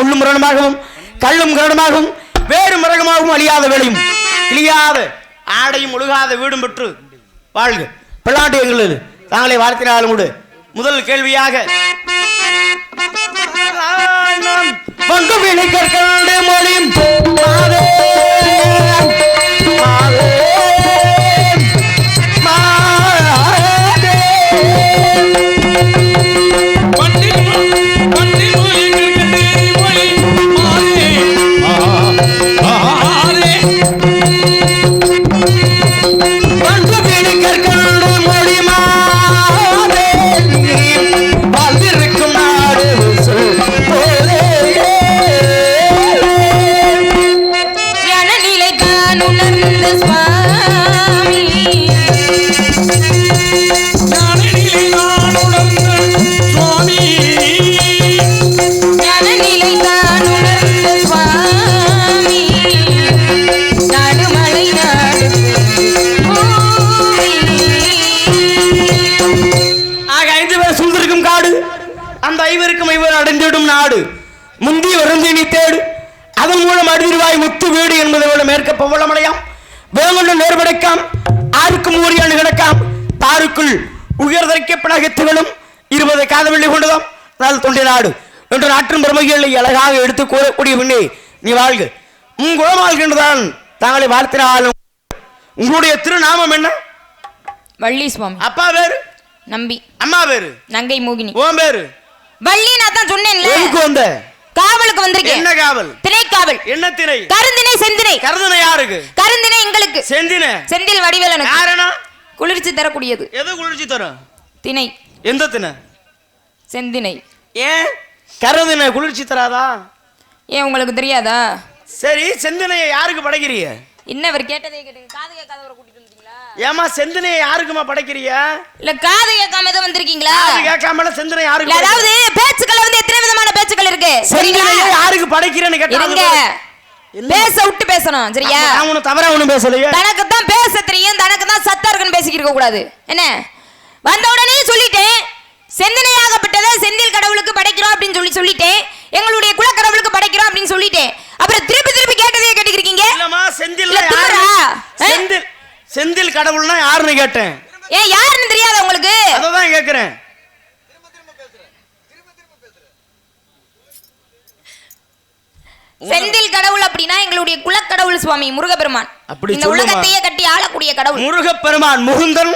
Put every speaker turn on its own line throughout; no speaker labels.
முள்ளும் முரணமாகவும் கள்ளும் கரடுமாகவும் வேறு மிருகமாகவும் அழியாத வேலையும் இழியாத ஆடையும் ஒழுகாத வீடும் பெற்று வாழ்க. பிள்ளாட்டு எங்களது. தாங்களே வாழ்த்தினாலும் கூட முதல் கேள்வியாக பங்கு வினை கற்கண்டு மொழியும். தொண்டி நாடு என்று நாட்டின் பெருமைகளை அழகாக எடுத்து கூறக்கூடிய பின்னே நீ வாழ்க. உன் குணமாள்கின்றதான் தாங்களை வாழ்த்தினாலும் உங்களுடைய திருநாமம் என்ன?
வள்ளி சுவாமி.
அப்பா பேரு
நம்பி.
அம்மா பேரு
நங்கை மோகினி.
உன் பேரு
வள்ளி நான் தான் சொன்னேன்ல.
எதுக்கு வந்த?
காவலுக்கு வந்திருக்கேன்.
என்ன காவல்?
திணைக்காவல்
என்ன திணை?
கருந்தினை செந்தினை
கருதனை யாருக்கு?
கருந்தினை எங்களுக்கு.
செந்தின
செந்தில் வடிவேலனுக்கு.
யாரனா
குளிர்ச்சி தரக்கூடியது.
எது குளிர்ச்சி தரும்?
திணை.
எந்த திணை?
செந்தினை
ஏன்? கருதினை குளிர்ச்சி தராதா?
ஏன் உங்களுக்கு தெரியாதா?
சரி செந்தினையை யாருக்கு படைக்கிறீங்க
இன்னவர் கேட்டதே கேட்டு காது கேட்காதவரை கூட்டிட்டு வந்தீங்களா?
ஏமா செந்தினையை யாருக்குமா படைக்கிறீங்க
இல்ல காது கேட்காம எதுவும் வந்திருக்கீங்களா?
அது கேட்காமல செந்தினை யாருக்கு
அதாவது பேச்சுக்கள் வந்து எத்தனை விதமான பேச்சுக்கள் இருக்கு? சரிங்களா?
செந்தினையை யாருக்கு படைக்கிறேன்னு கேட்டா அது
இருங்க.
போதும்.
பேச விட்டு பேசணும் சரியா?
நான் ஒன்னும் தவறா ஒண்ணும் பேசலையே.
தனக்கு தான் பேச தெரியும் தனக்கு தான் சத்தா இருக்குன்னு பேசிக்கிட்டு கூடாது. என்ன? வந்த உடனே சொல்லிட்டேன் செந்தனையாகப்பட்டதை செந்தில் கடவுளுக்கு படைக்கிறோம் அப்படின்னு சொல்லி சொல்லிட்டேன். எங்களுடைய குல கடவுளுக்கு படைக்கிறோம் அப்படின்னு சொல்லிட்டேன். அப்புறம் திருப்பி திருப்பி கேட்டதே கேட்டுக்கிறீங்க.
இல்லம்மா செந்தில்? செந்தில் செந்தில் கடவுள்னா யாருன்னு கேட்டேன்.
ஏன் யாருன்னு தெரியாத உங்களுக்கு?
அததான் கேக்குறேன்.
செந்தில் கடவுள் அப்படின்னா எங்களுடைய குலக்கடவுள் சுவாமி முருகப்பெருமான்.
அப்படி
இந்த? உலகத்தையே கட்டி ஆளக்கூடிய கடவுள்.
முருகப்பெருமான் முகுந்தன்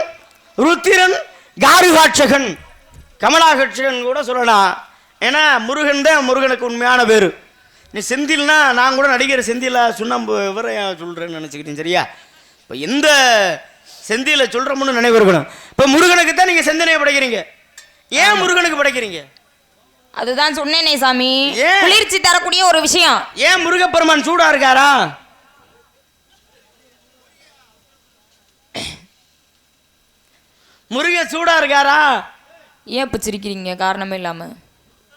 ருத்திரன் காருகாட்சகன். கமலாகட்சகன் கூட சொல்லலாம். ஏன்னா முருகன் தான் முருகனுக்கு உண்மையான பேரு நீ செந்தில்னா நான் கூட நடிகர் செந்தில சுண்ணாம்பு விவரம் சொல்கிறேன்னு நினச்சிக்கிட்டேன் சரியா? இப்போ எந்த செந்தில சொல்கிறோம்னு நினைவு இருக்கணும். இப்போ முருகனுக்கு தான் நீங்கள் செந்தனையை படைக்கிறீங்க. ஏன் முருகனுக்கு படைக்கிறீங்க?
அதுதான் சொன்னேனே சாமி? குளிர்ச்சி தரக்கூடிய ஒரு விஷயம்.
ஏன் முருகப்பெருமான் சூடா இருக்காரா? முருகன் சூடா இருக்காரா?
ஏன் இப்ப சிரிக்கிறீங்க? காரணமே இல்லாம.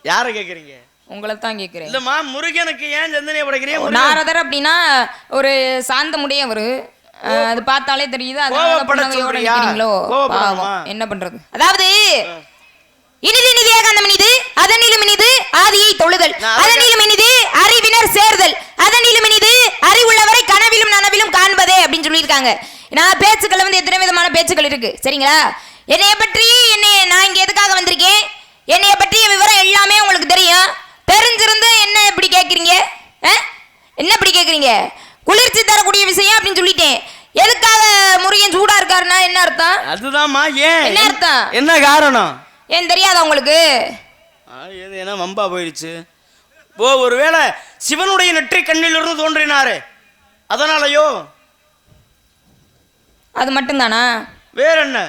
யாரை கேக்குறீங்க?
உங்களை தான் கேட்கிறேன்
இல்லம்மா முருகனுக்கு ஏன் சந்தனையை படைக்கிறீங்க
நாரதர் அப்படின்னா ஒரு சாந்தமுடையவர் அஹ், அது பார்த்தாலே தெரியுது அதனால. என்ன பண்றது? அதாவது இனிது இனிதியாக அந்த இனிது அதனிலும் இனிது ஆதியை தொழுதல். அதனிலும் இனிது அறிவினர் சேர்தல். அதனிலும் இனிது அறிவுள்ளவரை கனவிலும் நனவிலும் காண்பதே அப்படின்னு சொல்லியிருக்காங்க. நான் பேச்சுக்கள் வந்து எத்தனை விதமான பேச்சுக்கள் இருக்கு? சரிங்களா? என்னைய பற்றி என்னை நான் இங்க எதுக்காக வந்திருக்கேன்? என்னைய பற்றிய விவரம் எல்லாமே உங்களுக்கு தெரியும். தெரிஞ்சிருந்து என்ன இப்படி கேட்குறீங்க என்ன இப்படி கேட்குறீங்க குளிர்ச்சி தரக்கூடிய விஷயம் அப்படின்னு சொல்லிட்டேன். எதுக்காக முருகன் சூடா இருக்காருன்னா என்ன அர்த்தம்?
அதுதான்மா ஏன்?
என்ன அர்த்தம்?
என்ன காரணம்?
ஏன் தெரியாதா உங்களுக்கு?
எது ஏன்னா வம்பா போயிடுச்சு. ஓ ஒருவேளை சிவனுடைய நெற்றி கண்ணிலிருந்து தோன்றினாரு. அதனாலயோ?
அது மட்டும்தானா?
வேற என்ன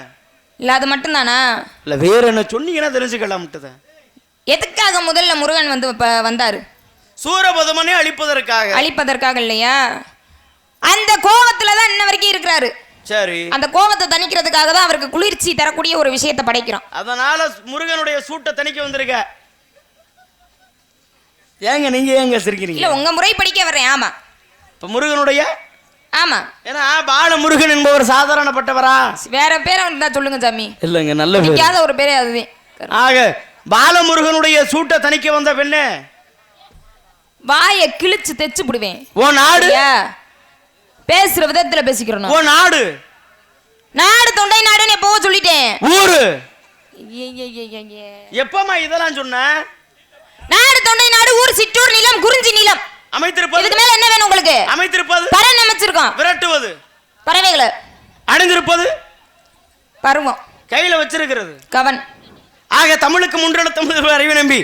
இல்ல அது மட்டும்தானா?
இல்ல வேற என்ன சொன்னீங்கன்னா தெரிஞ்சுக்கலாம் மட்டும்
எதுக்காக முதல்ல முருகன் வந்து இப்ப வந்தாரு?
சூரபதமனை அழிப்பதற்காக.
அழிப்பதற்காக இல்லையா? அந்த கோவத்துல தான் இன்ன வரைக்கும் இருக்கிறாரு.
சரி.
அந்த கோவத்தை தணிக்கிறதுக்காக தான் அவருக்கு குளிர்ச்சி தரக்கூடிய ஒரு விஷயத்தை படைக்கிறோம்.
அதனால முருகனுடைய சூட்டை தணிக்க வந்திருக்க. ஏங்க நீங்க ஏங்க சிரிக்கிறீங்க?
இல்ல உங்க முறை படிக்க வர்றேன் ஆமா.
இப்ப முருகனுடைய
ஆமா.
ஏன்னா பால முருகன் என்பவர் சாதாரணப்பட்டவரா?
வேற பேரை இருந்தா சொல்லுங்க சாமி.
இல்லைங்க நல்ல
பிடிக்காத ஒரு பேரே அதுதான்
ஆக பாலமுருகனுடைய சூட்டை தணிக்க வந்த பெண்ணே?
வாயை கிழிச்சு தைச்சு விடுவேன்
ஓ நாடு?
பேசுற விதத்துல பேசிக்கிறோம்
ஓ நாடு?
நாடு தொண்டை நாடுன்னு எப்போ சொல்லிட்டேன்.
ஊரு. எப்பமா இதெல்லாம் சொன்ன?
நாடு தொண்டை நாடு ஊர் சிற்றூர் நிலம் குறிஞ்சி நிலம்.
அமைத்திருப்பது
இதுக்கு மேல என்ன வேணும் உங்களுக்கு?
அமைத்திருப்பது
பறன் அமைச்சிருக்கோம்
விரட்டுவது
பறவைகளை.
அணிந்திருப்பது
பருவம்.
கையில வச்சிருக்கிறது.
கவன்.
ஆக தமிழுக்கு முன்றெடுத்த முதல்வர் அறிவை நம்பி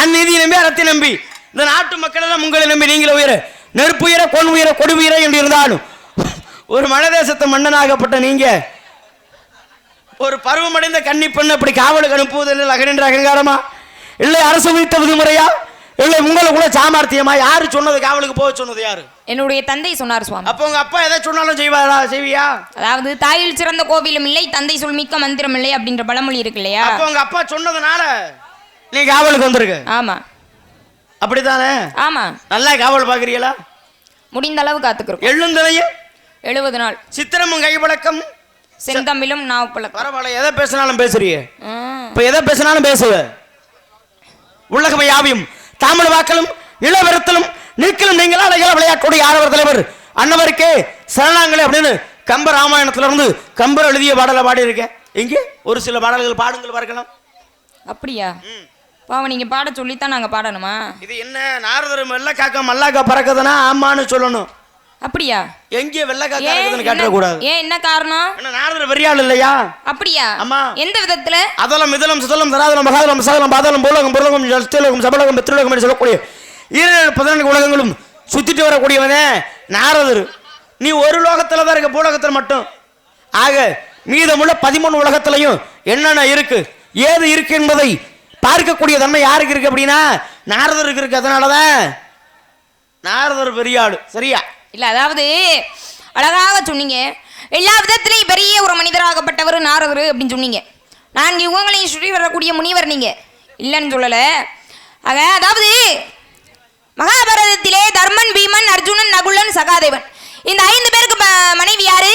அந்நீதியை நம்பி அறத்தை நம்பி இந்த நாட்டு மக்கள் எல்லாம் உங்களை நம்பி நீங்களே உயர. நெருப்பு உயர கொன் உயர கொடி உயர என்று இருந்தாலும் ஒரு மனதேசத்து மன்னனாகப்பட்ட நீங்க ஒரு பருவமடைந்த கன்னி பெண் அப்படி காவலுக்கு அனுப்புவது இல்லை அகனின்ற அகங்காரமா? இல்லை அரசு விதித்த விதிமுறையா? இல்லை உங்களை கூட சாமர்த்தியமா? யாரு சொன்னது காவலுக்கு போக சொன்னது யாரு?
என்னுடைய தந்தை சொன்னார் சுவாமி.
அப்போ உங்க அப்பா எதை சொன்னாலும் செய்வாரா? செய்வியா?
அதாவது தாயில் சிறந்த கோவிலும் இல்லை தந்தை சொல் மிக்க மந்திரம் இல்லை அப்படின்ற பழமொழி இருக்கு இல்லையா?
அப்போ உங்க அப்பா சொன்னதுனால நீ காவலுக்கு வந்திருக்க.
ஆமா.
அப்படித்தானே?
ஆமா.
நல்லா காவல் பாக்குறீங்களா
முடிந்த அளவு காத்துக்கிறோம்.
எழுந்தனையும்
எழுபது நாள்.
சித்திரமும் கைப்பழக்கம்
செந்தமிழும் பழக்கம்
பரவாயில்ல எதை பேசினாலும் பேசுறிய?
ஆ.
இப்ப எதை பேசினாலும் பேசுவ? உள்ளகமை யாவையும் தாமிழ வாக்களும் இளவரத்திலும் நீக்கலும் நீங்களா இள விளையாட்டுடைய ஆடவர் தலைவர் அன்னவருக்கே சரணாங்களே அப்படின்னு கம்ப ராமாயணத்துல இருந்து கம்பர் எழுதிய பாடலை பாடி இருக்கேன் இங்கே ஒரு சில பாடல்கள் பாடுங்கள் பார்க்கலாம்.
அப்படியா? பாவம் நீங்க பாட சொல்லித்தான் நாங்க பாடணுமா?
இது என்ன நாரதர் வெள்ளக்காக்கா மல்லாக்கா பறக்குதுன்னா ஆமான்னு சொல்லணும்.
அப்படியா?
எங்கே வெள்ளக்காக்கா இருக்குதுன்னு
என்ன-
காட்டக்கூடாது.
ஏன் என்ன காரணம்?
என்ன நாரதர் பெரியாள் இல்லையா?
அப்படியா?
ஆமா.
எந்த விதத்துல?
அதலம் இதலம் சுதலம் தராதலம் மகாதலம் சகலம் பாதலம் பூலகம் பொருளகம் ஜஸ்திலகம் சபலகம் பெத்ருலகம் என்று சொல்லக்கூடிய ஈரேழு பதினான்கு உலகங்களும் சுத்திட்டு வரக்கூடியவனே நாரதர். நீ ஒரு லோகத்துல தான் இருக்க பூலகத்தில் மட்டும். ஆக மீதமுள்ள பதிமூணு உலகத்திலையும் என்னென்ன இருக்கு? ஏது இருக்கு என்பதை பார்க்கக்கூடிய தன்மை யாருக்கு இருக்கு அப்படின்னா நாரதருக்கு இருக்கு. அதனாலதான் நாரதர் பெரிய ஆளு. சரியா?
இல்ல அதாவது அழகாக சொன்னீங்க. எல்லா விதத்திலையும் பெரிய ஒரு மனிதராகப்பட்டவர் நாரதர் அப்படின்னு சொன்னீங்க. நான்கு யுகங்களையும் சுற்றி வரக்கூடிய முனிவர் நீங்க. இல்லைன்னு சொல்லல. ஆக அதாவது மகாபாரதத்திலே தர்மன் பீமன் அர்ஜுனன் நகுலன் சகாதேவன். இந்த ஐந்து பேருக்கு மனைவி யாரு?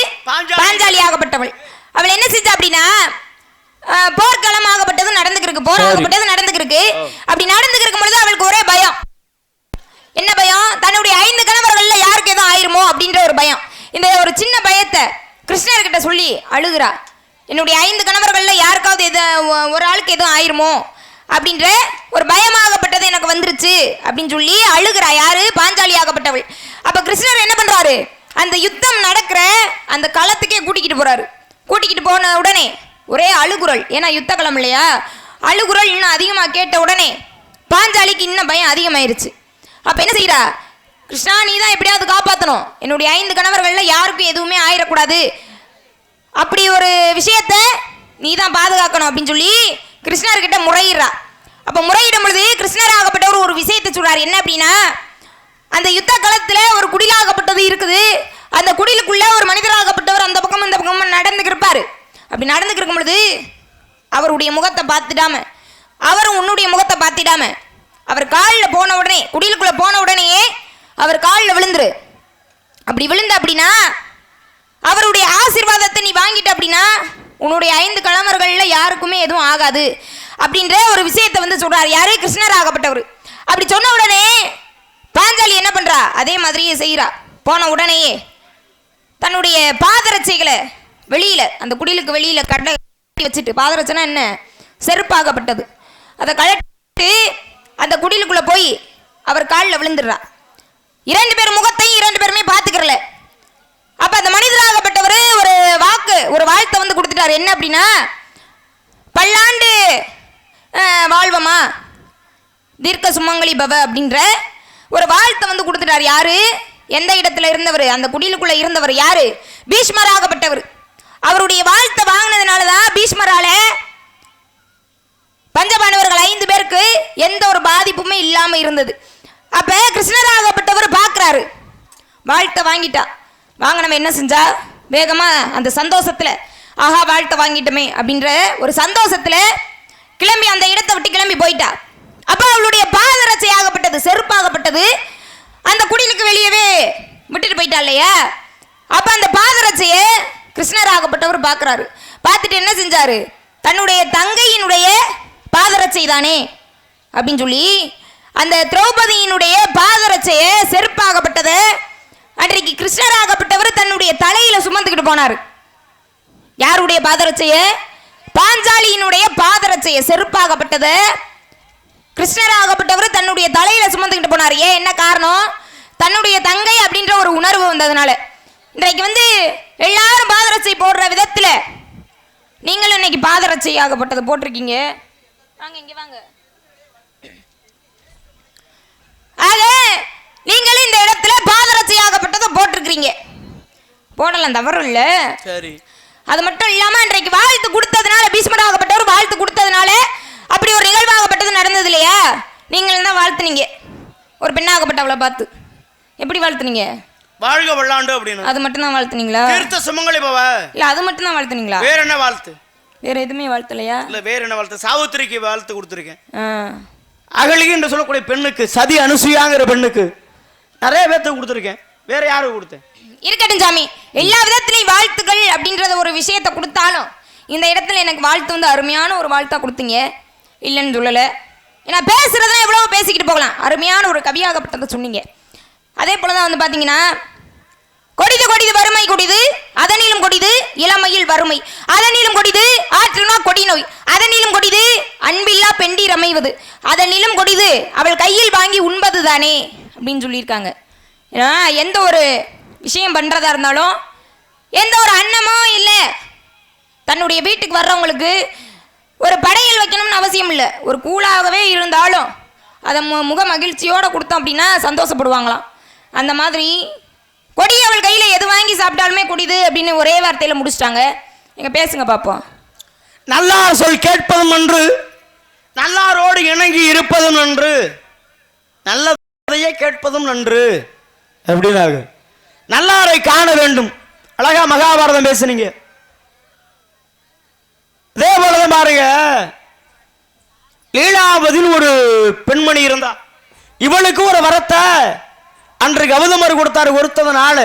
பாஞ்சாலி.
ஆகப்பட்டவள். அவள் என்ன செஞ்சா அப்படின்னா போர்க்களம் ஆகப்பட்டது நடந்துக்கிருக்கு போர் ஆகப்பட்டது நடந்துக்கிருக்கு. அப்படி நடந்துக்கிருக்கும் பொழுது அவளுக்கு ஒரே பயம். என்ன பயம்? தன்னுடைய ஐந்து கணவர்கள்ல யாருக்கு எதுவும் ஆயிருமோ அப்படின்ற ஒரு பயம். இந்த ஒரு சின்ன பயத்தை கிருஷ்ணர்கிட்ட சொல்லி அழுகுறா. என்னுடைய ஐந்து கணவர்கள்ல யாருக்காவது எது ஒரு ஆளுக்கு எதுவும் ஆயிருமோ? அப்படின்ற ஒரு பயமாகப்பட்டது எனக்கு வந்துருச்சு அப்படின்னு சொல்லி அழுகுறா. யாரு? பாஞ்சாலி ஆகப்பட்டவள். அப்ப கிருஷ்ணர் என்ன பண்றாரு? அந்த யுத்தம் நடக்கிற அந்த களத்துக்கே கூட்டிக்கிட்டு போறாரு. கூட்டிக்கிட்டு போன உடனே ஒரே அழுகுரல் ஏன்னா யுத்த களம் இல்லையா? அழுகுரல் இன்னும் அதிகமா கேட்ட உடனே பாஞ்சாலிக்கு இன்னும் பயம் அதிகமாயிருச்சு. அப்போ என்ன செய்யறா கிருஷ்ணா நீ தான் எப்படியாவது காப்பாற்றணும் என்னுடைய ஐந்து கணவர்களில் யாருக்கும் எதுவுமே ஆயிடக்கூடாது அப்படி ஒரு விஷயத்த நீ தான் பாதுகாக்கணும் அப்படின்னு சொல்லி கிருஷ்ணர்கிட்ட முறையிடுறா. அப்போ முறையிடும் பொழுது கிருஷ்ணர் ஆகப்பட்டவர் ஒரு விஷயத்தை சொல்கிறார் என்ன அப்படின்னா அந்த யுத்த காலத்தில் ஒரு குடிலாகப்பட்டது இருக்குது. அந்த குடிலுக்குள்ளே ஒரு மனிதராகப்பட்டவர் அந்த பக்கம் இந்த பக்கம் நடந்துக்கிருப்பார் அப்படி நடந்துக்கிருக்கும் பொழுது அவருடைய முகத்தை பார்த்துடாம அவரும் உன்னுடைய முகத்தை பார்த்திடாம அவர் காலில் போன உடனே குடிலுக்குள்ளே போன உடனேயே அவர் காலில் விழுந்துரு. அப்படி விழுந்த அப்படின்னா அவருடைய ஆசீர்வாதத்தை நீ வாங்கிட்ட அப்படின்னா உன்னுடைய ஐந்து கிழமர்களில் யாருக்குமே எதுவும் ஆகாது அப்படின்ற ஒரு விஷயத்தை வந்து சொல்கிறார் யாரு கிருஷ்ணர் ஆகப்பட்டவர். அப்படி சொன்ன உடனே பாஞ்சாலி என்ன பண்ணுறா அதே மாதிரியே செய்கிறா போன உடனேயே தன்னுடைய பாதரட்சைகளை வெளியில் அந்த குடிலுக்கு வெளியில் கடலை கட்டி வச்சுட்டு பாதரட்சைனா என்ன? செருப்பாகப்பட்டது. அதை கழட்டி அந்த குடிலுக்குள்ளே போய் அவர் காலில் விழுந்துடுறா. இரண்டு பேர் முகத்தையும் இரண்டு பேருமே பார்த்துக்கிறல. அப்ப அந்த மனிதராகப்பட்டவர் ஒரு வாக்கு ஒரு வாழ்த்தை வந்து கொடுத்துட்டாரு. என்ன அப்படின்னா பல்லாண்டு வாழ்வமா? தீர்க்க சுமங்கலி பவ அப்படின்ற ஒரு வாழ்த்தை வந்து கொடுத்துட்டார். யாரு? எந்த இடத்துல இருந்தவர்? அந்த குடிலுக்குள்ள இருந்தவர் யாரு? பீஷ்மராகப்பட்டவர். அவருடைய வாழ்த்தை வாங்கினதுனால தான் பீஷ்மரால பஞ்சபாண்டவர்கள் ஐந்து பேருக்கு எந்த ஒரு பாதிப்புமே இல்லாம இருந்தது. அப்ப கிருஷ்ணராகப்பட்டவர் பார்க்குறாரு வாழ்க்கை வாங்கிட்டா. வாங்க நம்ம என்ன செஞ்சா? வேகமா அந்த சந்தோஷத்துல ஆஹா வாழ்க்கை வாங்கிட்டோமே அப்படின்ற ஒரு சந்தோஷத்துல கிளம்பி அந்த இடத்தை விட்டு கிளம்பி போயிட்டா. அப்ப அவளுடைய பாதரட்சை ஆகப்பட்டது செருப்பாகப்பட்டது அந்த குடிலுக்கு வெளியவே விட்டுட்டு போயிட்டா இல்லையா? அப்ப அந்த பாதரட்சைய கிருஷ்ணர் ஆகப்பட்டவர் பார்க்குறாரு பார்த்துட்டு என்ன செஞ்சாரு? தன்னுடைய தங்கையினுடைய பாதரட்சை தானே அப்படின்னு சொல்லி அந்த திரௌபதியினுடைய பாதரட்சைய செருப்பாகப்பட்டதை. அன்றைக்கு கிருஷ்ணராகப்பட்டவர் தன்னுடைய தலையில சுமந்துக்கிட்டு போனார். யாருடைய பாதரட்சைய? பாஞ்சாலியினுடைய பாதரட்சைய செருப்பாகப்பட்டதை. கிருஷ்ணராகப்பட்டவர் தன்னுடைய தலையில சுமந்துக்கிட்டு போனார். ஏன் என்ன காரணம்? தன்னுடைய தங்கை அப்படின்ற ஒரு உணர்வு வந்ததுனால. இன்றைக்கு வந்து எல்லாரும் பாதரட்சை போடுற விதத்துல நீங்களும் இன்னைக்கு பாதரட்சை ஆகப்பட்டது போட்டிருக்கீங்க. வாங்க இங்கே வாங்க. ஆக நீங்களும் இந்த இடத்துல பாதரட்சை ஆகப்பட்டதை போட்டிருக்கிறீங்க போடலாம் தவறு இல்லை.
சரி.
அது மட்டும் இல்லாம இன்றைக்கு வாழ்த்து கொடுத்ததுனால பீஷ்மராகப்பட்டவர் வாழ்த்து கொடுத்ததுனால அப்படி ஒரு நிகழ்வாகப்பட்டது நடந்தது இல்லையா? நீங்கள் தான் வாழ்த்துனீங்க? ஒரு பெண்ணாகப்பட்டவளை பார்த்து. எப்படி வாழ்த்துனீங்க?
வாழ்க வல்லாண்டு அப்படின்னு.
அது மட்டும் தான் வாழ்த்துனீங்களா?
தீர்த்த சுமங்கலி பவ.
இல்ல அது மட்டும் தான் வாழ்த்துனீங்களா?
வேற என்ன வாழ்த்து?
வேற எதுவுமே வாழ்த்தலையா?
இல்ல வேற என்ன வாழ்த்து? சாவித்திரிக்கு வாழ்த்து கொடுத்துருக்கேன்.
ஆ.
என்று சொல்லக்கூடிய பெண்ணுக்கு சதி அனுசுயாங்கிற பெண்ணுக்கு நிறைய பேர்த்துக்கு கொடுத்துருக்கேன். வேற யாரும் கொடுத்தேன்?
இருக்கட்டும் சாமி. எல்லா விதத்திலையும் வாழ்த்துக்கள் அப்படின்றத ஒரு விஷயத்த கொடுத்தாலும் இந்த இடத்துல எனக்கு வாழ்த்து வந்து அருமையான ஒரு வாழ்த்தா கொடுத்தீங்க. இல்லைன்னு சொல்லலை. ஏன்னா பேசுறதுலாம் எவ்வளவோ பேசிக்கிட்டு போகலாம். அருமையான ஒரு கவியாகப்பட்டதை சொன்னீங்க. அதே போல தான் வந்து பார்த்தீங்கன்னா கொடிது கொடிது வறுமை கொடிது அதனிலும் கொடிது இளமையில் வறுமை. அதனிலும் கொடிது ஆற்றினா கொடி நோய் அதனிலும் கொடிது அன்பில்லா பெண்டீர் அமைவது அதனிலும் கொடிது அவள் கையில் வாங்கி உண்பது தானே அப்படின்னு சொல்லியிருக்காங்க. ஏன்னா எந்த ஒரு விஷயம் பண்ணுறதா இருந்தாலும் எந்த ஒரு அன்னமோ இல்லை தன்னுடைய வீட்டுக்கு வர்றவங்களுக்கு ஒரு படையல் வைக்கணும்னு அவசியம் இல்லை. ஒரு கூழாகவே இருந்தாலும் அதை மு முக மகிழ்ச்சியோடு கொடுத்தோம் அப்படின்னா சந்தோஷப்படுவாங்களாம். அந்த மாதிரி கொடி அவள் கையில் எது வாங்கி சாப்பிட்டாலுமே குடிது அப்படின்னு ஒரே வார்த்தையில் முடிச்சிட்டாங்க. நீங்கள் பேசுங்க பார்ப்போம்
நல்லார் சொல் கேட்பதும் நன்று நல்லாரோடு இணங்கி இருப்பதும் நன்று நல்லதையே கேட்பதும் நன்று எப்படின்னாரு நல்லாரை காண வேண்டும். அழகா மகாபாரதம் பேசுனீங்க. இதே போலதான் பாருங்க லீலாவதின்னு ஒரு பெண்மணி இருந்தா இவளுக்கு ஒரு வரத்தை அன்று கௌதமர் கொடுத்தாரு கொடுத்ததுனால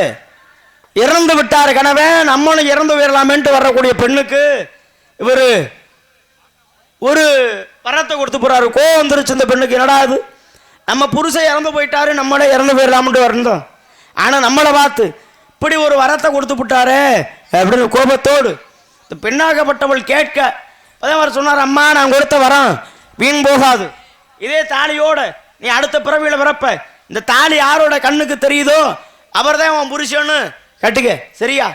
இறந்து விட்டார் கணவன் நம்மளும் இறந்து போயிடலாமேன்ட்டு வரக்கூடிய பெண்ணுக்கு இவர் ஒரு வரத்தை கொடுத்து போறாரு. கோவம் வந்துருச்சு இந்த பெண்ணுக்கு என்னடா அது நம்ம புருஷன் இறந்து போயிட்டாரு நம்மளே இறந்து போயிடலாம்னு வரணும். ஆனால் நம்மளை பார்த்து இப்படி ஒரு வரத்தை கொடுத்து விட்டாரே அப்படின்னு கோபத்தோடு இந்த பெண்ணாகப்பட்டவள் கேட்க அப்பதான் அவர் சொன்னார் அம்மா நான் கொடுத்த வரம் வீண் போகாது. இதே தாலியோட நீ அடுத்த பிறவியில் பிறப்ப இந்த தாலி யாரோட கண்ணுக்கு தெரியுதோ அவர்தான் உன் புருஷன்னு? கட்டுக்க சரியா?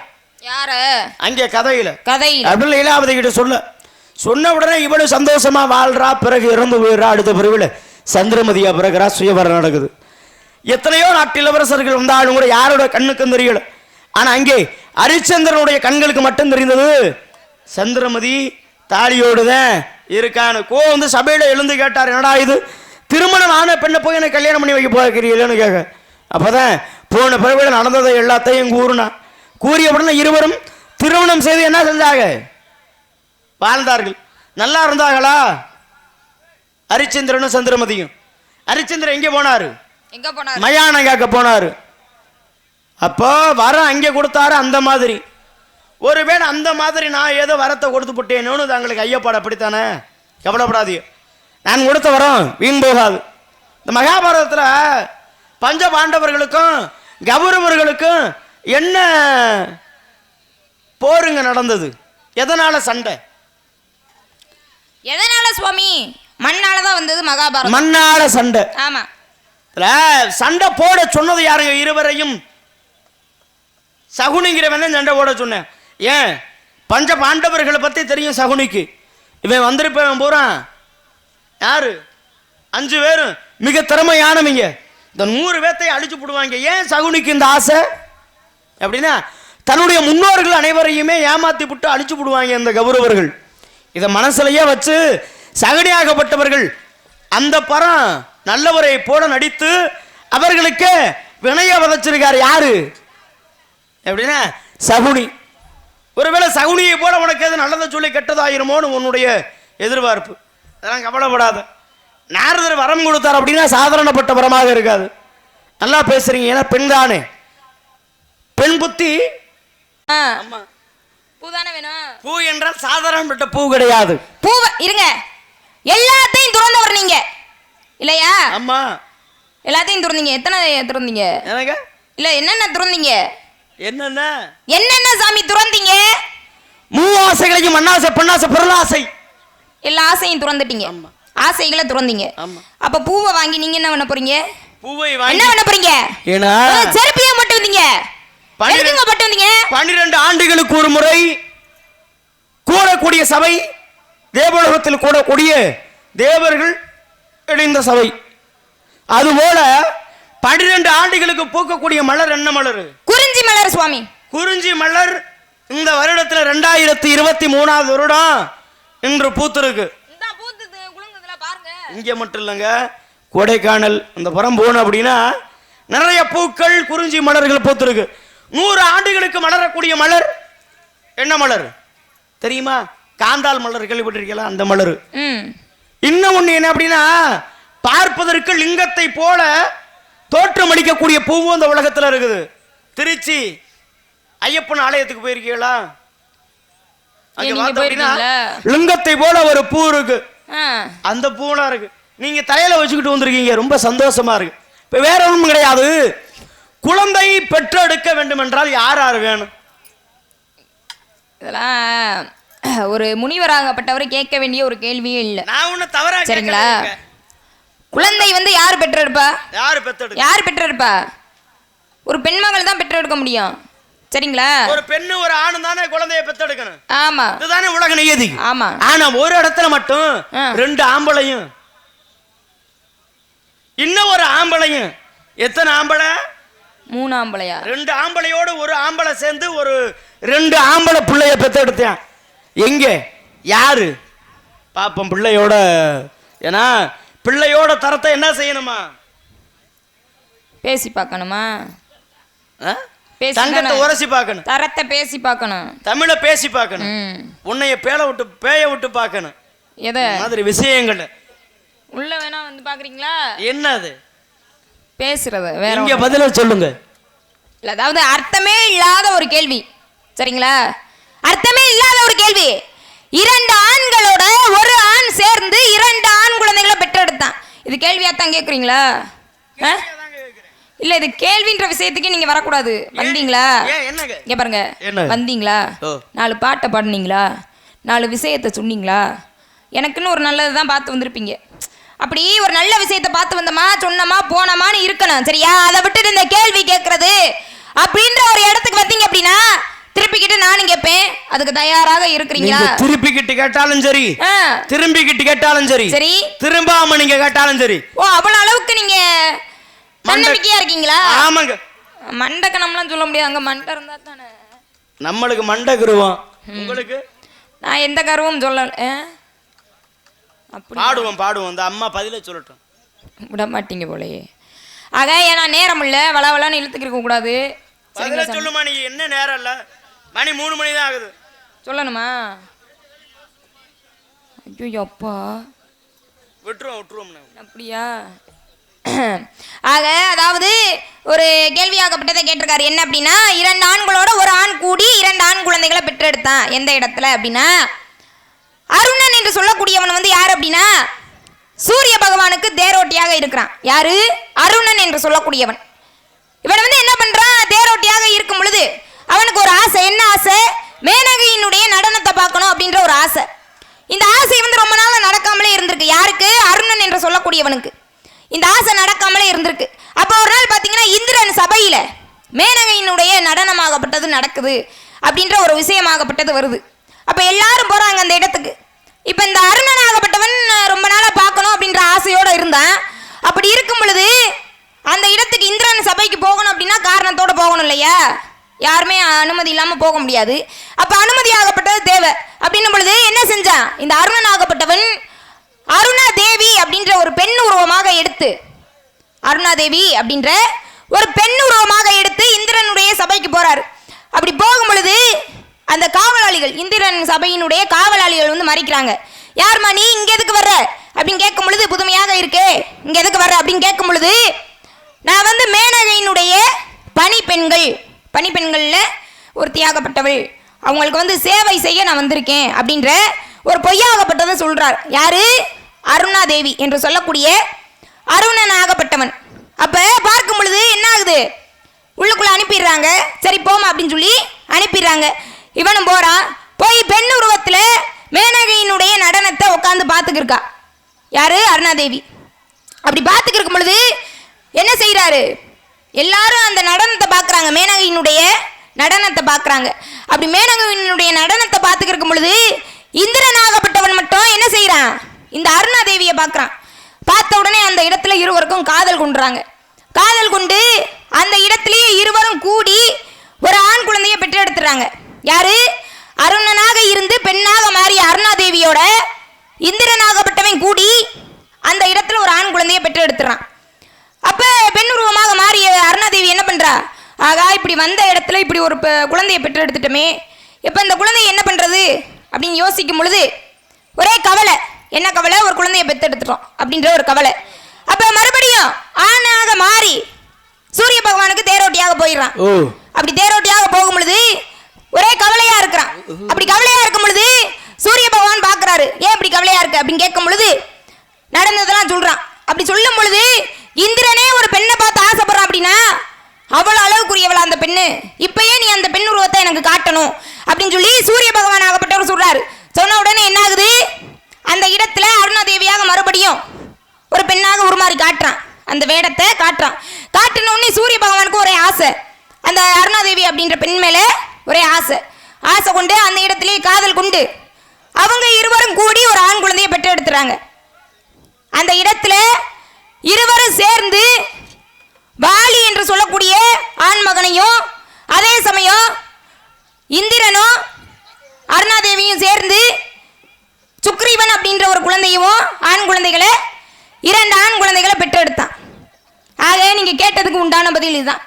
யார?
அங்கே கதையில.
கதையில்.
அப்படின்னு லீலாவதி கிட்ட சொல்ல. சொன்ன உடனே இவளு சந்தோஷமா வாழ்றா பிறகு இறந்து போயிடுறா அடுத்த பிறவில சந்திரமதியா பிறகுறா சுயவரம் நடக்குது. எத்தனையோ நாட்டு இளவரசர்கள் வந்தாலும் கூட யாரோட கண்ணுக்கும் தெரியல. ஆனா அங்கே ஹரிச்சந்திரனுடைய கண்களுக்கு மட்டும் தெரிந்தது சந்திரமதி தாலியோடு தான் இருக்கான்னு. கோ வந்து சபையில எழுந்து கேட்டார் என்னடா இது? திருமணம் ஆன பெண்ணை போய் எனக்கு கல்யாணம் பண்ணி வைக்க போகிறீங்களேன்னு கேட்க அப்பதான் போன பிறவில நடந்ததை எல்லாத்தையும் கூறுனா. கூறிய உடனே இருவரும் திருமணம் செய்து என்ன செஞ்சாங்க? வாழ்ந்தார்கள். நல்லா இருந்தாங்களா ஹரிச்சந்திரனும் சந்திரமதியும். ஹரிச்சந்திரன் எங்கே போனாரு?
எங்க போனார்?
மயானம் கேட்க போனாரு. அப்போ வரம் அங்கே கொடுத்தாரு அந்த மாதிரி. ஒருவேளை அந்த மாதிரி நான் ஏதோ வரத்தை கொடுத்து போட்டேனோன்னு தங்களுக்கு ஐயப்பாடு அப்படித்தானே? கவலைப்படாதீங்க. நான் கொடுத்த வரம் வீண் போகாது. இந்த மகாபாரதத்தில் பஞ்ச பாண்டவர்களுக்கும் கௌரவர்களுக்கும் என்ன போருங்க நடந்தது? எதனால சண்டை?
எதனால சுவாமி? மண்ணால தான் வந்தது மகாபாரதம்.
மண்ணால சண்டை.
ஆமா.
சண்டை போட சொன்னது யாருங்க? இருவரையும். சகுனிங்கிறவன் சண்டை போட சொன்னேன். ஏன்? பஞ்ச பாண்டவர்களை பத்தி தெரியும் சகுனிக்கு. இவன் வந்திருப்பவன் பூரான் யாரு? அஞ்சு பேரும் மிக திறமையானவங்க. இந்த நூறு பேர்த்தை அழிச்சு போடுவாங்க. ஏன் சகுனிக்கு இந்த ஆசை? அப்படின்னா தன்னுடைய முன்னோர்கள் அனைவரையுமே ஏமாத்தி விட்டு அழிச்சு போடுவாங்க இந்த கௌரவர்கள். இதை மனசுலையே வச்சு சகடியாகப்பட்டவர்கள் அந்த பரம் நல்லவரை போல நடித்து அவர்களுக்கு வினைய விதைச்சிருக்கார் யாரு? எப்படின்னா சகுனி. ஒருவேளை சகுனியை போல உனக்கு எது நல்லதை சொல்லி கெட்டதாயிருமோன்னு உன்னுடைய எதிர்பார்ப்பு. அதெல்லாம் கவலைப்படாத. நாரதர் வரம் கொடுத்தார் அப்படின்னா சாதாரணப்பட்ட வரமாக இருக்காது. நல்லா பேசுறீங்க. ஏன்னா பெண் தானே. பெண் புத்தி.
பூ
பூ என்றால் சாதாரணப்பட்ட பூ கிடையாது.
பூவை இருங்க. எல்லாத்தையும் துறந்தவர் நீங்க. இல்லையா?
ஆமா.
எல்லாத்தையும் துறந்தீங்க. எத்தனை துறந்தீங்க?
எனக்கு
இல்ல என்னென்ன துறந்தீங்க?
என்னென்ன?
என்னென்ன சாமி துறந்தீங்க?
மூவாசைகளையும் மண்ணாசை பெண்ணாசை பொருளாசை.
எல்லா ஆசையும் துறந்துட்டீங்க.
ஆமா.
ஆசைகளை துறந்தீங்க.
ஆமா.
அப்ப பூவை வாங்கி நீங்க என்ன பண்ண போறீங்க?
பூவை
என்ன பண்ண போறீங்க? ஏன் மட்டும் வந்தீங்க. எதுக்குங்க மட்டும் வந்தீங்க?
பன்னிரண்டு ஆண்டுகளுக்கு ஒரு முறை கூடக்கூடிய சபை தேவலோகத்தில் கூடக்கூடிய தேவர்கள் இணைந்த சபை. அதுபோல பன்னிரண்டு ஆண்டுகளுக்கு பூக்கக்கூடிய மலர் என்ன மலர்?
குறிஞ்சி மலர் சுவாமி.
குறிஞ்சி மலர் இந்த வருடத்தில் ரெண்டாயிரத்தி இருபத்தி மூணாவது வருடம். இன்று பூத்திருக்கு. இங்க மட்டும் இல்லைங்க. கொடைக்கானல் இந்த புறம் போகணும் அப்படின்னா நிறைய பூக்கள் குறிஞ்சி மலர்கள் பூத்திருக்கு. நூறு ஆண்டுகளுக்கு மலரக்கூடிய மலர் என்ன மலர்? தெரியுமா? காந்தால் மலர் கேள்விப்பட்டிருக்கீங்களா? அந்த மலர்.
ம்.
இன்னும் ஒண்ணு என்ன அப்படின்னா பார்ப்பதற்கு லிங்கத்தை போல தோற்றமளிக்கக்கூடிய பூவும் இந்த உலகத்துல இருக்குது. திருச்சி ஐயப்பன் ஆலயத்துக்கு போயிருக்கீங்களா அங்க
நீங்க
பார்த்தோம் அப்படின்னா
போயிருக்கீங்களா?
லிங்கத்தை போல ஒரு பூ இருக்கு. அந்த பூலாம் இருக்கு. நீங்க தலையில வச்சுக்கிட்டு வந்திருக்கீங்க ரொம்ப சந்தோஷமா இருக்கு. இப்ப வேற ஒண்ணும் கிடையாது. குழந்தை பெற்றெடுக்க வேண்டும் என்றால் யார் யார் வேணும்?
இதெல்லாம் ஒரு முனிவராகப்பட்டவர் கேட்க வேண்டிய ஒரு கேள்வியே இல்லை.
நான் ஒண்ணு தவறா
சரிங்களா. குழந்தை வந்து யார் பெற்றெடுப்பா?
யாரு பெத்தெடுக்க
யார் பெற்றெடுப்பா? ஒரு பெண்மகள் தான் பெற்றெடுக்க முடியும். சரிங்களா?
ஒரு பெண்ணு ஒரு ஆணும் தானே குழந்தைய பெத்தெடுக்கணும்
ஆமா.
இதுதானே உலக நியதி.
ஆமா.
ஆனா ஒரு இடத்துல மட்டும். ரெண்டு ஆம்பளையும். இன்னும் ஒரு ஆம்பளையும். எத்தனை ஆம்பளை?
மூணு ஆம்பளையா?
ரெண்டு ஆம்பளையோட ஒரு ஆம்பளை சேர்ந்து ஒரு ரெண்டு ஆம்பளை பிள்ளைய பெத்தெடுத்தேன் எங்க? யாரு? பாப்போம் பிள்ளையோட ஏன்னா பிள்ளையோட தரத்தை என்ன செய்யணுமா?
பேசி பார்க்கணுமா?
ஆ? தங்கத்தை
தானே.
உரசி பார்க்கணும்.
தரத்தை பேசி பார்க்கணும்.
தமிழை பேசி பார்க்கணும். உன்னைய பேலை விட்டு பேய விட்டு பார்க்கணும்.
எதை?
மாதிரி விஷயங்கள்.
உள்ள வேணா வந்து பாக்குறீங்களா
என்ன அது?
பேசுறது வேற
இங்க பதில சொல்லுங்க.
இல்ல அதாவது அர்த்தமே இல்லாத ஒரு கேள்வி. சரிங்களா? அர்த்தமே இல்லாத ஒரு கேள்வி. இரண்டு ஆண்களோட ஒரு ஆண் சேர்ந்து இரண்டு ஆண் குழந்தைகளை பெற்றெடுத்தான். இது கேள்வியாத்தான் கேக்குறீங்களா? ஆ? இல்ல இது கேள்வின்ற விஷயத்துக்கு நீங்க வரக்கூடாது. வந்தீங்களா? இங்க பாருங்க? வந்தீங்களா. நாலு பாட்டை பாடுனீங்களா? நாலு விஷயத்தை சொன்னீங்களா? எனக்குன்னு ஒரு நல்லது தான் பார்த்து வந்திருப்பீங்க. அப்படி ஒரு நல்ல விஷயத்தை பார்த்து வந்தோமா சொன்னோமா போனோமான்னு இருக்கணும் சரியா? அதை விட்டுட்டு இந்த கேள்வி கேட்கறது அப்படின்ற ஒரு இடத்துக்கு வந்தீங்க அப்படின்னா திருப்பிக்கிட்டு நானும் கேட்பேன். அதுக்கு தயாராக இருக்கிறீங்களா?
திருப்பிக்கிட்டு கேட்டாலும் சரி திரும்பிக்கிட்டு கேட்டாலும் சரி
சரி.
திரும்பாம நீங்க கேட்டாலும் சரி.
ஓ அவ்வளவு அளவுக்கு நீங்க தன்னம்பிக்கையா இருக்கீங்களா?
ஆமாங்க.
மண்டக்கணம்லாம் சொல்ல முடியாது அங்க மண்டை இருந்தா தானே.
நம்மளுக்கு மண்டை குருவோம். உங்களுக்கு?
நான் எந்த கருவும் சொல்லல? அப்படி
பாடுவோம் பாடுவோம். இந்த அம்மா பதில சொல்லட்டும்.
விட மாட்டீங்க போலயே. ஆக ஏன்னா நேரம் இல்ல வளவளன்னு இழுத்துக்கு இருக்க கூடாது?
சொல்லுமா நீ என்ன நேரம் இல்ல? மணி மூணு மணி தான் ஆகுது.
சொல்லணுமா? ஐயோ அப்பா.
விட்டுருவோம் விட்டுருவோம்
அப்படியா? ஆக அதாவது ஒரு கேள்வியாகப்பட்டதை கேட்டிருக்காரு. என்ன அப்படின்னா இரண்டு ஆண்களோட ஒரு ஆண் கூடி இரண்டு ஆண் குழந்தைகளை பெற்றெடுத்தான். எந்த இடத்துல அப்படின்னா அருணன் என்று சொல்லக்கூடியவன் வந்து யார் அப்படின்னா சூரிய பகவானுக்கு தேரோட்டியாக இருக்கிறான். யாரு? அருணன் என்று சொல்லக்கூடியவன். இவன் வந்து என்ன பண்றான்? தேரோட்டியாக இருக்கும் பொழுது அவனுக்கு ஒரு ஆசை. என்ன ஆசை? மேனகையினுடைய நடனத்தை பார்க்கணும் அப்படின்ற ஒரு ஆசை. இந்த ஆசை வந்து ரொம்ப நாள் நடக்காமலே இருந்திருக்கு. யாருக்கு? அருணன் என்று சொல்லக்கூடியவனுக்கு. இந்த ஆசை நடக்காமலே இருந்திருக்கு. அப்போ ஒரு நாள் பார்த்தீங்கன்னா இந்திரன் சபையில் மேனகையினுடைய நடனமாகப்பட்டது நடக்குது அப்படின்ற ஒரு விஷயமாகப்பட்டது வருது. அப்போ எல்லாரும் போகிறாங்க அந்த இடத்துக்கு. இப்போ இந்த அருணன் ஆகப்பட்டவன் ரொம்ப நாளாக பார்க்கணும் அப்படின்ற ஆசையோடு இருந்தேன். அப்படி இருக்கும் பொழுது அந்த இடத்துக்கு இந்திரன் சபைக்கு போகணும் அப்படின்னா காரணத்தோடு போகணும் இல்லையா? யாருமே அனுமதி இல்லாமல் போக முடியாது. அப்போ அனுமதி ஆகப்பட்டது தேவை. அப்படின்னும் பொழுது என்ன செஞ்சான்? இந்த அருணன் ஆகப்பட்டவன் அருணா தேவி அப்படின்ற ஒரு பெண் உருவமாக எடுத்து அருணாதேவி அப்படின்ற ஒரு பெண் உருவமாக எடுத்து இந்திரனுடைய சபைக்கு போறார். அப்படி போகும் பொழுது அந்த காவலாளிகள் இந்திரன் சபையினுடைய காவலாளிகள் வந்து மறைக்கிறாங்க. யார்மா நீ இங்க எதுக்கு வர்ற? அப்படின்னு கேட்கும் பொழுது புதுமையாக இருக்கே இங்க எதுக்கு வர்ற? அப்படின்னு கேட்கும் பொழுது நான் வந்து மேனகையினுடைய பனி பெண்கள் பனி பெண்கள்ல ஒரு தியாகப்பட்டவள். அவங்களுக்கு வந்து சேவை செய்ய நான் வந்திருக்கேன் அப்படின்ற ஒரு பொய்யாகப்பட்டதை சொல்கிறார் யாரு? அருணா தேவி என்று சொல்லக்கூடிய அருணன் ஆகப்பட்டவன் அப்போ பார்க்கும் பொழுது என்ன ஆகுது உள்ளுக்குள்ளே அனுப்பிடுறாங்க. சரி போமா அப்படின்னு சொல்லி அனுப்பிடுறாங்க. இவனும் போகிறான் போய் பெண் உருவத்தில் மேனகையினுடைய நடனத்தை உட்காந்து பார்த்துக்கிருக்கா. யாரு? அருணாதேவி. அப்படி பார்த்துக்கிருக்கும் பொழுது என்ன செய்கிறாரு எல்லாரும் அந்த நடனத்தை பார்க்குறாங்க. மேனகையினுடைய நடனத்தை பார்க்குறாங்க. அப்படி மேனகையினுடைய நடனத்தை பார்த்துக்கிருக்கும் பொழுது இந்திரன் ஆகப்பட்டவன் மட்டும் என்ன செய்யறான் இந்த அருணாதேவியை பார்க்குறான். பார்த்த உடனே அந்த இடத்துல இருவருக்கும் காதல் கொண்டுறாங்க காதல் கொண்டு அந்த இடத்துலயே இருவரும் கூடி ஒரு ஆண் குழந்தையை பெற்றெடுத்துறாங்க. யாரு? அருணனாக இருந்து பெண்ணாக மாறிய அருணாதேவியோட இந்திரனாகப்பட்டவன் கூடி அந்த இடத்துல ஒரு ஆண் குழந்தையை பெற்றெடுத்துறான். அப்ப பெண் உருவமாக மாறிய அருணாதேவி என்ன பண்றா? ஆகா இப்படி வந்த இடத்துல இப்படி ஒரு குழந்தைய குழந்தையை பெற்றெடுத்துட்டோமே. இப்ப இந்த குழந்தைய என்ன பண்றது? அப்படின்னு யோசிக்கும் பொழுது ஒரே கவலை என்ன கவலை? ஒரு குழந்தையை பெத்தெடுத்துட்டோம் அப்படின்ற ஒரு கவலை. அப்ப மறுபடியும் ஆணாக மாறி சூரிய பகவானுக்கு தேரோட்டியாக போயிடுறான். அப்படி தேரோட்டியாக போகும் பொழுது ஒரே கவலையா இருக்கிறான். அப்படி கவலையா இருக்கும் பொழுது சூரிய பகவான் பார்க்கறாரு ஏன் இப்படி கவலையா இருக்கு? அப்படின்னு கேட்கும் பொழுது நடந்ததெல்லாம் சொல்றான் அப்படி சொல்லும் பொழுது இந்திரனே ஒரு பெண்ணை பார்த்து ஆசைப்படுறான் அப்படின்னா அவ்வளவு அளவுக்குரியவளா அந்த பெண்ணு இப்பயே நீ அந்த பெண் உருவத்தை எனக்கு காட்டணும் அப்படின்னு சொல்லி சூரிய பகவான் ஆகப்பட்டவர் சொல்றாரு சொன்ன உடனே என்ன ஆகுது அந்த இடத்துல அருணாதேவியாக மறுபடியும் ஒரு பெண்ணாக உருமாறி காட்டுறான் அந்த வேடத்தை காட்டுறான் காட்டின உடனே சூரிய பகவானுக்கு ஒரே ஆசை அந்த அருணாதேவி அப்படின்ற பெண் மேல ஒரே ஆசை ஆசை கொண்டு அந்த இடத்திலே காதல் கொண்டு அவங்க இருவரும் கூடி ஒரு ஆண் குழந்தையை பெற்றெடுத்துறாங்க அந்த இடத்துல இருவரும் சேர்ந்து வாலி என்று சொல்லக்கூடிய ஆண் மகனையும் அதே சமயம் இந்திரனும் அருணாதேவியும் சேர்ந்து சுக்ரீவன் அப்படின்ற ஒரு குழந்தையும் ஆண் குழந்தைகளை இரண்டு ஆண் குழந்தைகளை பெற்றெடுத்தான். ஆக நீங்க கேட்டதுக்கு உண்டான பதில் இதுதான்.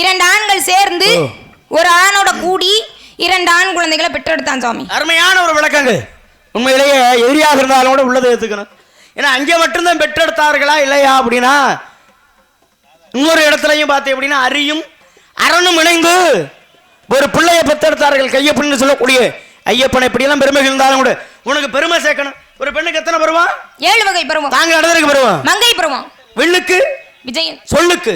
இரண்டு ஆண்கள் சேர்ந்து ஒரு ஆணோட கூடி இரண்டு ஆண் குழந்தைகளை பெற்றெடுத்தான் சுவாமி.
அருமையான ஒரு விளக்கங்க உண்மையிலேயே எதிரியாக இருந்தாலும் கூட உள்ளதை ஏற்றுக்கணும் ஏன்னா அங்கே மட்டும்தான் பெற்றெடுத்தார்களா இல்லையா அப்படின்னா இன்னொரு இடத்துலையும் பார்த்தேன் அப்படின்னா அரியும் அரணும் இணைந்து ஒரு பிள்ளையை பெற்றெடுத்தார்கள் கையப்பன்னு சொல்லக்கூடிய ஐயப்பனை இப்படியெல்லாம் பெருமை இருந்தாலும் கூட உனக்கு பெருமை சேர்க்கணும். ஒரு பெண்ணுக்கு எத்தனை பருவம்?
ஏழு வகை பருவம்.
தாங்க நடந்ததுக்கு பருவம்.
மங்கை பருவம்.
வில்லுக்கு
விஜயன்.
சொல்லுக்கு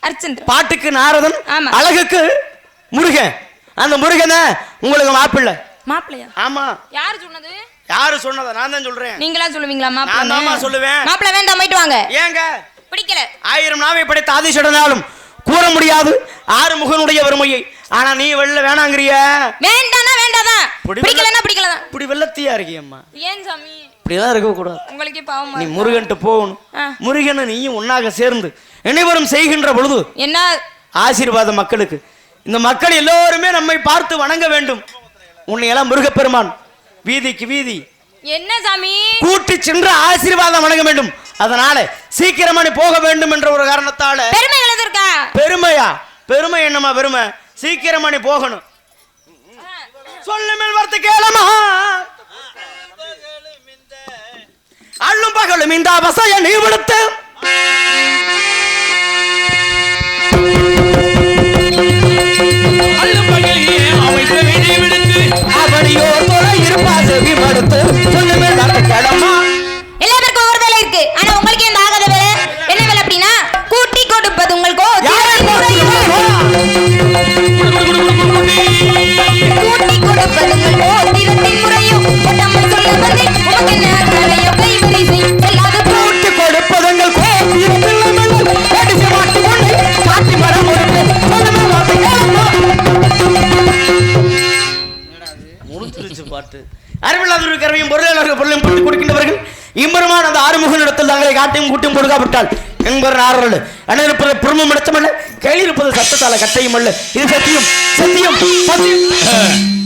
அர்ச்சந்திரன்.
பாட்டுக்கு நாரதன். அழகுக்கு முருகன். அந்த முருகனை உங்களுக்கு மாப்பிள்ளை.
மாப்பிள்ளையா?
ஆமா.
யாரு சொன்னது?
யாரு சொன்னதை நான் தான் சொல்றேன்.
நீங்களா சொல்லுவீங்களா மாப்பிள்ளை?
சொல்லுவேன்.
மாப்பிள்ளை வேண்டாம் போயிட்டு வாங்க.
ஏங்க?
பிடிக்கல.
ஆயிரம் நாவை படைத்த ஆதிசடனாலும் கூற முடியாது ஆறு முகனுடைய வறுமையை. ஆனா நீ வெளில வேணாங்கிறிய.
வேண்டானா வேண்டாதான்
பிடி-
பிடிக்கலன்னா பிடிக்கலதான்
இப்படி வெள்ளத்தியா இருக்கியம்மா
ஏன் சாமி?
இப்படிதான் இருக்க கூடாது
உங்களுக்கே பாவமா
நீ
இருக்கா?
முருகன்ட்டு போகணும்.
ஆ.
முருகனும் நீயும் ஒன்னாக சேர்ந்து அனைவரும் செய்கின்ற பொழுது
என்ன?
ஆசீர்வாதம் மக்களுக்கு. இந்த மக்கள் எல்லோருமே நம்மை பார்த்து வணங்க வேண்டும். உன்னை எல்லாம் முருகப்பெருமான் வீதிக்கு வீதி.
என்ன சாமி?
கூட்டி சென்று ஆசீர்வாதம் வணங்க வேண்டும். அதனால சீக்கிரமா நீ போக வேண்டும் என்ற ஒரு காரணத்தால
இருக்கா
பெருமையா? பெருமை என்னம்மா பெருமை? சீக்கிரமா நீ போகணும். சொல்லு மேல் வார்த்தை கேளமா? அள்ளும் பகலும் இந்த அவசைய நீ விடுத்து தங்களை காட்டையும் கூட்டியும் கொடுக்காவிட்டால். என்பர் ஆறல் அணிருப்பது புறமும் இடத்தமல்ல கையில் இருப்பது சத்தத்தால கட்டையும் அல்ல. இது சத்தியம் சத்தியம் சத்தியம்.